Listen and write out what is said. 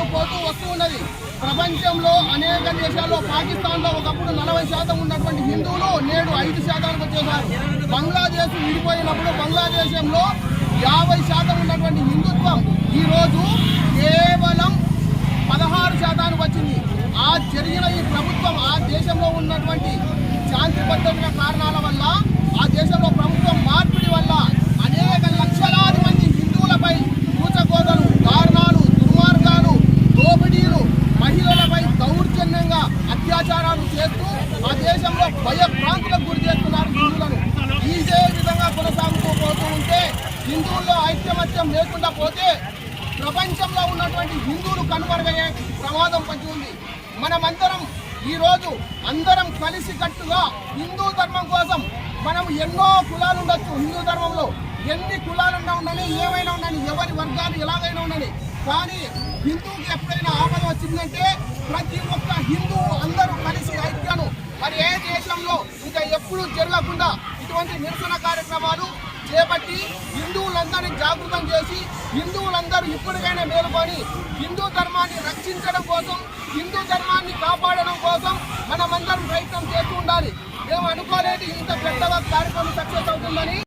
పోతూ పోతూ వస్తూ ఉన్నది. ప్రపంచంలో అనేక దేశాల్లో పాకిస్తాన్లో ఒకప్పుడు నలభై శాతం ఉన్నటువంటి హిందువులు నేడు ఐదు శాతానికి వచ్చేసారు. బంగ్లాదేశ్ విడిపోయినప్పుడు బంగ్లాదేశంలో యాభై శాతం ఉన్నటువంటి హిందుత్వం ఈరోజు కేవలం పదహారు శాతానికి వచ్చింది. ఆ జరిగిన ఈ ప్రభుత్వం ఆ దేశంలో ఉన్నటువంటి శాంతి పద్ధతుల కారణాల వల్ల ఆ దేశంలో ప్రభుత్వం ఐకమత్యం లేకుండా పోతే ప్రపంచంలో ఉన్నటువంటి హిందువులు కనుమరుగయ్యే ప్రమాదం పొంచి ఉంది. మనమందరం ఈరోజు అందరం కలిసి కట్టుగా హిందూ ధర్మం కోసం మనం ఎన్నో కులాలు ఉండొచ్చు హిందూ ధర్మంలో. ఎన్ని కులాలున్నా ఉండని ఏమైనా ఉండని ఎవరి వర్గాలు ఎలాగైనా ఉండని కానీ హిందూకి ఎప్పుడైనా ఆపద వచ్చిందంటే ప్రతి ఒక్క హిందూ అందరూ కలిసి ఐక్యను. మరి ఏ దేశంలో ఇంకా ఎప్పుడూ జరగకుండా ఇటువంటి నిరసన కార్యక్రమాలు చేపట్టి హిందువులందరినీ జాగృతం చేసి హిందువులందరూ ఇప్పటికైనా మేలుకొని హిందూ ధర్మాన్ని రక్షించడం కోసం హిందూ ధర్మాన్ని కాపాడడం కోసం మనమందరం ప్రయత్నం చేస్తూ ఉండాలి. మేము అనుకోలేదు ఇంత పెద్దగా కార్యక్రమం సక్సెస్ అవుతుందని.